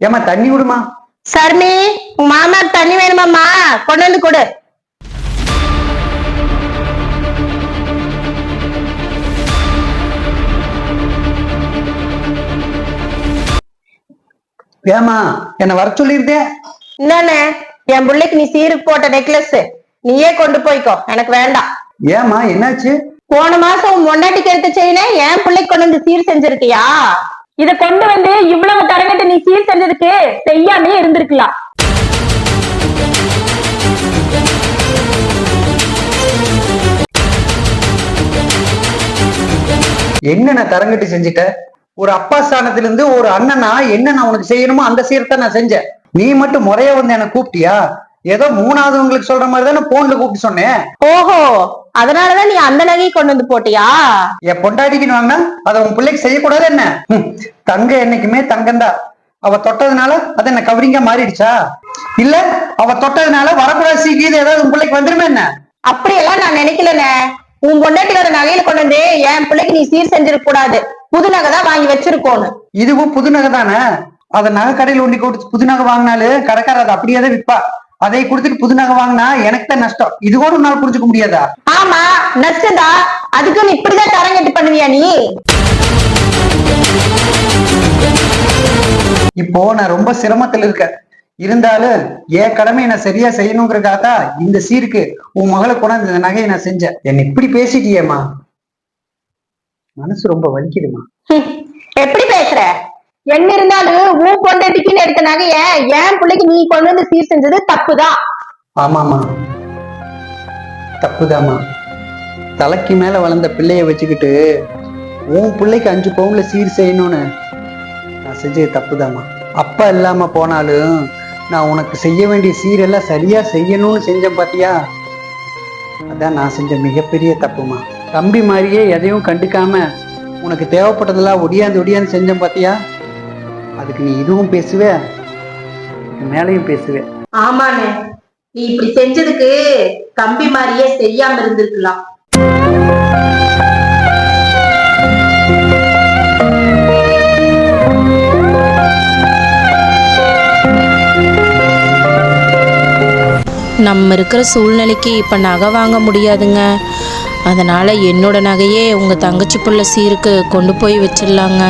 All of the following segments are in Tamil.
ஏமா தண்ணி விடுமா சர்மி உங்க மாமாக்கு தண்ணி வேணுமாம்மா? கொண்டு வந்து கொடு. ஏமா என்ன வர சொல்லியிருந்தே? என்னண்ணே என் பிள்ளைக்கு நீ சீருக்கு போட்ட நெக்லஸ். நீயே கொண்டு போய்க்கோ எனக்கு வேண்டாம். ஏமா என்னாச்சு? போன மாசம் உன் பொண்டாட்டிக்கு எடுத்த செயினை என் பிள்ளைக்கு கொண்டு வந்து சீர் செஞ்சிருக்கியா? இத கொண்டு வந்து இவ்வளவு தரங்கட்டு நீ சீல் செஞ்சதுக்கு செய்யாமே இருந்திருக்கலாம். என்ன நான் தரங்கட்டி செஞ்சுட்ட? ஒரு அப்பா ஸ்தானத்துல இருந்து ஒரு அண்ணனா என்ன நான் உனக்கு செய்யணுமோ அந்த சீரத்தை நான் செஞ்சேன். நீ மட்டும் முறைய வந்து என்ன கூப்பிட்டியா? ஏதோ மூணாவதுங்களுக்கு சொல்ற மாதிரி தானே போன்ல கூப்பிட்டு சொன்னேன். ஓஹோ அதனாலதான் நீ அந்த நகையை கொண்டு வந்து போட்டியா? என் பொண்டாட்டிக்குன்னு வாங்கினா அதை உன் பிள்ளைக்கு செய்யக்கூடாது என்ன? தங்க என்னைக்குமே தங்கம்தான். அவ தொட்டதுனால அது என்ன கவரிங்கா மாறிடுச்சா? இல்ல அவ தொட்டதுனால வரக்கூடாது சீக்கிரம் ஏதாவது உன் பிள்ளைக்கு வந்துருமே என்ன? அப்படியெல்லாம் நான் நினைக்கலண்ணே. உன் பொண்டாட்டியோட நகையில கொண்டு வந்து என் பிள்ளைக்கு நீ சீர் செஞ்சிருக்க கூடாது. புது நகை தான் வாங்கி வச்சிருக்கோன்னு. இதுவும் புது நகை தானே? அதை நகை கடையில் ஒண்டி கொடுத்து புது நகை வாங்கினாலும் கடைக்கார அதை அப்படியே தான் விற்பா. அதை கொடுத்துட்டு புது நகை வாங்கினா எனக்கு தான் நஷ்டம். இது கூட உன்னால புரிஞ்சுக்க முடியாதா? ஆமா நஷ்டதா அதுக்கு நீ இப்படிதான் தரங்கட்டு பண்ணுவியா நீ? இப்போ நான் ரொம்ப சிரமத்துல இருக்கேன். இருந்தாலும் என் கடமையை நான் சரியா செய்யணுங்கிறதுக்காக தான் இந்த சீருக்கு உன் மகளை கொண்டாந்து இந்த நகையை நான் செஞ்சேன். என்னை இப்படி பேசிட்டியேம்மா? மனசு ரொம்ப வலிக்குதுமா எப்படி பேசுற? என்ன இருந்தாலும் உன் பொண்டாட்டிக்குன்னு எடுத்த நகைய என் பிள்ளைக்கு நீ கொண்டு வந்து சீர் செஞ்சது தப்புதான் ஆமாமா தப்புதாம்மா. தலைக்கு மேல வளர்ந்த பிள்ளைய வச்சுக்கிட்டு உன் பிள்ளைக்கு அஞ்சு பவுன்ல சீர் செய்யணும்னு நான் செஞ்சது தப்புதாம்மா. அப்பா இல்லாம போனாலும் நான் உனக்கு செய்ய வேண்டிய சீரெல்லாம் சரியா செய்யணும்னு செஞ்சேன் பாத்தியா? அதான் நான் செஞ்ச மிகப்பெரிய தப்புமா தம்பி மாதிரியே எதையும் கண்டுக்காம உனக்கு தேவைப்பட்டதெல்லாம் ஒடியாந்து ஒடியாந்து செஞ்சேன் பாத்தியா? அதுக்கு நீ இதுவும் பேசுவே மேலையும் பேசுவே. ஆமாண்ணே. நீ இப்படி செஞ்சதுக்கு தம்பி மாதிரியே செய்யாம இருந்திருக்கலாம். நம்ம இருக்கிற சூழ்நிலைக்கு இப்போ நகை வாங்க முடியாதுங்க. அதனால் என்னோட நகையே உங்கள் தங்கச்சி புள்ள சீருக்கு கொண்டு போய் வச்சிடலாங்க.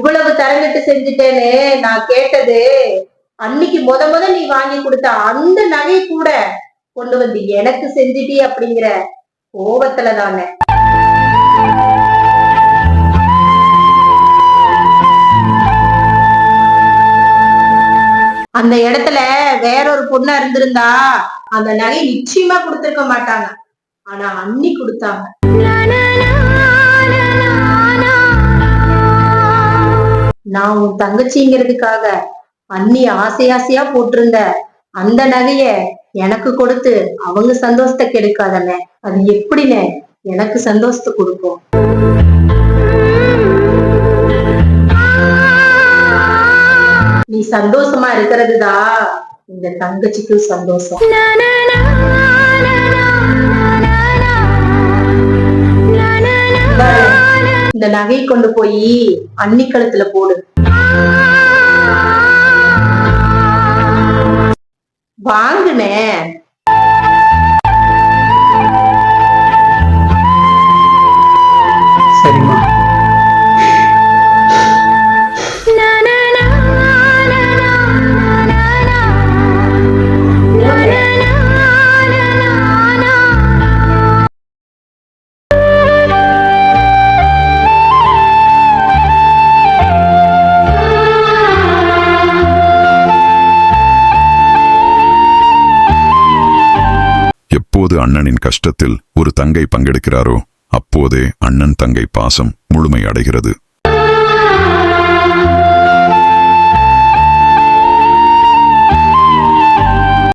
இவ்வளவு தரங்கட்டு செஞ்சுட்டேன்னு நான் கேட்டது அன்னைக்கு முத முத நீ வாங்கி கொடுத்த அந்த நகை கூட கொண்டு வந்து எனக்கு செஞ்சுட்டி அப்படிங்கிற கோபத்துல தானே. அந்த இடத்துல வேறொரு பொண்ணா இருந்திருந்தா அந்த நகை நிச்சயமா கொடுத்திருக்க மாட்டாங்க. ஆனா அன்னி கொடுத்தாங்க. நான் உன் தங்கச்சிங்கிறதுக்காக அண்ணி ஆசை ஆசையா போட்டிருந்த அந்த நகைய எனக்கு கொடுத்து அவங்க சந்தோஷத்தை கெடுக்காதண்ணே அது எப்படிண்ணே எனக்கு சந்தோஷத்தை கொடுக்கும் நீ சந்தோஷமா இருக்கிறதுதா இந்த தங்கச்சிக்கு சந்தோஷம் Bye. இந்த நகை கொண்டு போய் அன்னிக்கலத்துல போடு. வாங்குனேன் எப்போது அண்ணனின் கஷ்டத்தில் ஒரு தங்கை பங்கெடுக்கிறாரோ அப்போதே அண்ணன் தங்கை பாசம் முழுமை அடைகிறது.